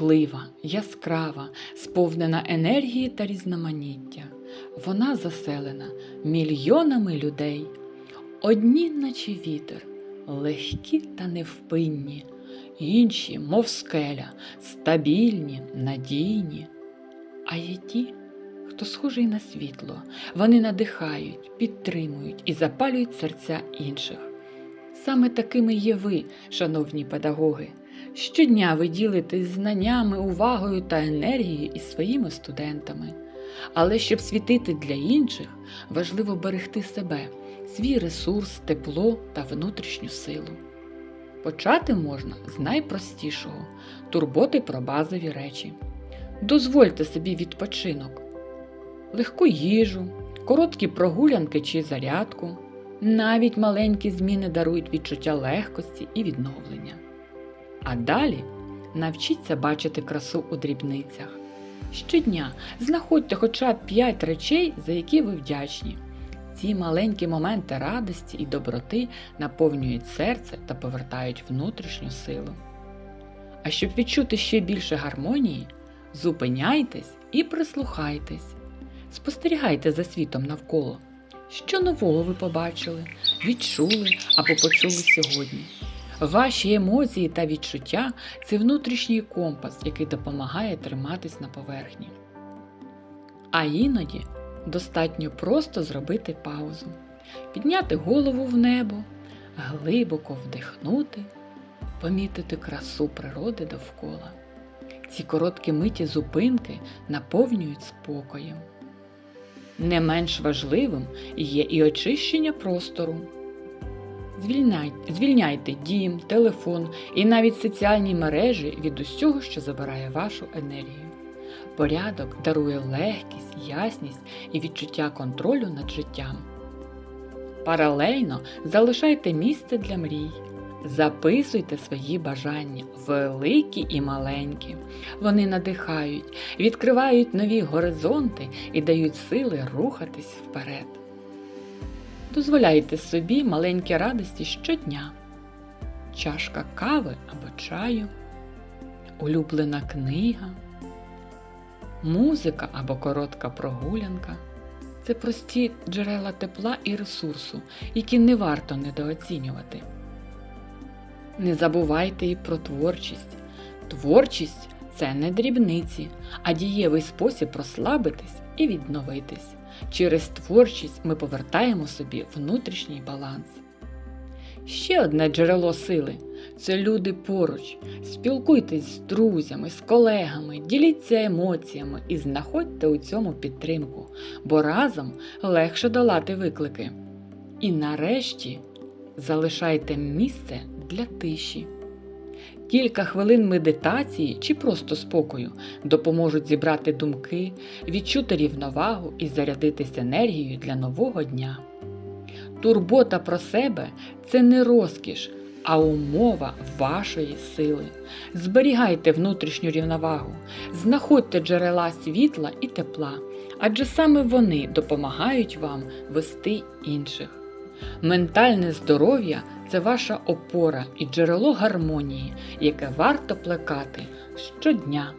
бурхлива, яскрава, сповнена енергії та різноманіття. Вона заселена мільйонами людей. Одні, наче вітер, легкі та невпинні, інші, мов скеля, стабільні, надійні. А є ті, хто схожий на світло, вони надихають, підтримують і запалюють серця інших. Саме такими є ви, шановні педагоги. Щодня ви ділитесь знаннями, увагою та енергією із своїми студентами. Але щоб світити для інших, важливо берегти себе, свій ресурс, тепло та внутрішню силу. Почати можна з найпростішого турботи про базові речі. Дозвольте собі відпочинок, легку їжу, короткі прогулянки чи зарядку. Навіть маленькі зміни дарують відчуття легкості і відновлення. А далі навчіться бачити красу у дрібницях. Щодня знаходьте хоча б 5 речей, за які ви вдячні. Ці маленькі моменти радості і доброти наповнюють серце та повертають внутрішню силу. А щоб відчути ще більше гармонії, зупиняйтесь і прислухайтесь. Спостерігайте за світом навколо. Що нового ви побачили, відчули або почули сьогодні? Ваші емоції та відчуття це внутрішній компас, який допомагає триматись на поверхні. А іноді достатньо просто зробити паузу, підняти голову в небо, глибоко вдихнути, помітити красу природи довкола. Ці короткі миті зупинки наповнюють спокоєм. Не менш важливим є і очищення простору. Звільняйте, звільняйте дім, телефон і навіть соціальні мережі від усього, що забирає вашу енергію. Порядок дарує легкість, ясність і відчуття контролю над життям. Паралельно залишайте місце для мрій. Записуйте свої бажання, великі і маленькі. Вони надихають, відкривають нові горизонти і дають сили рухатись вперед. Дозволяйте собі маленькі радості щодня. Чашка кави або чаю, улюблена книга, музика або коротка прогулянка це прості джерела тепла і ресурсу, які не варто недооцінювати. Не забувайте і про творчість. Творчість це не дрібниці, а дієвий спосіб розслабитись і відновитись. Через творчість ми повертаємо собі внутрішній баланс. Ще одне джерело сили це люди поруч. Спілкуйтесь з друзями, з колегами, діліться емоціями і знаходьте у цьому підтримку, бо разом легше долати виклики. І нарешті залишайте місце для тиші. Кілька хвилин медитації чи просто спокою допоможуть зібрати думки, відчути рівновагу і зарядитись енергією для нового дня. Турбота про себе це не розкіш, а умова вашої сили. Зберігайте внутрішню рівновагу, знаходьте джерела світла і тепла, адже саме вони допомагають вам вести інших. Ментальне здоров'я це ваша опора і джерело гармонії, яке варто плекати щодня.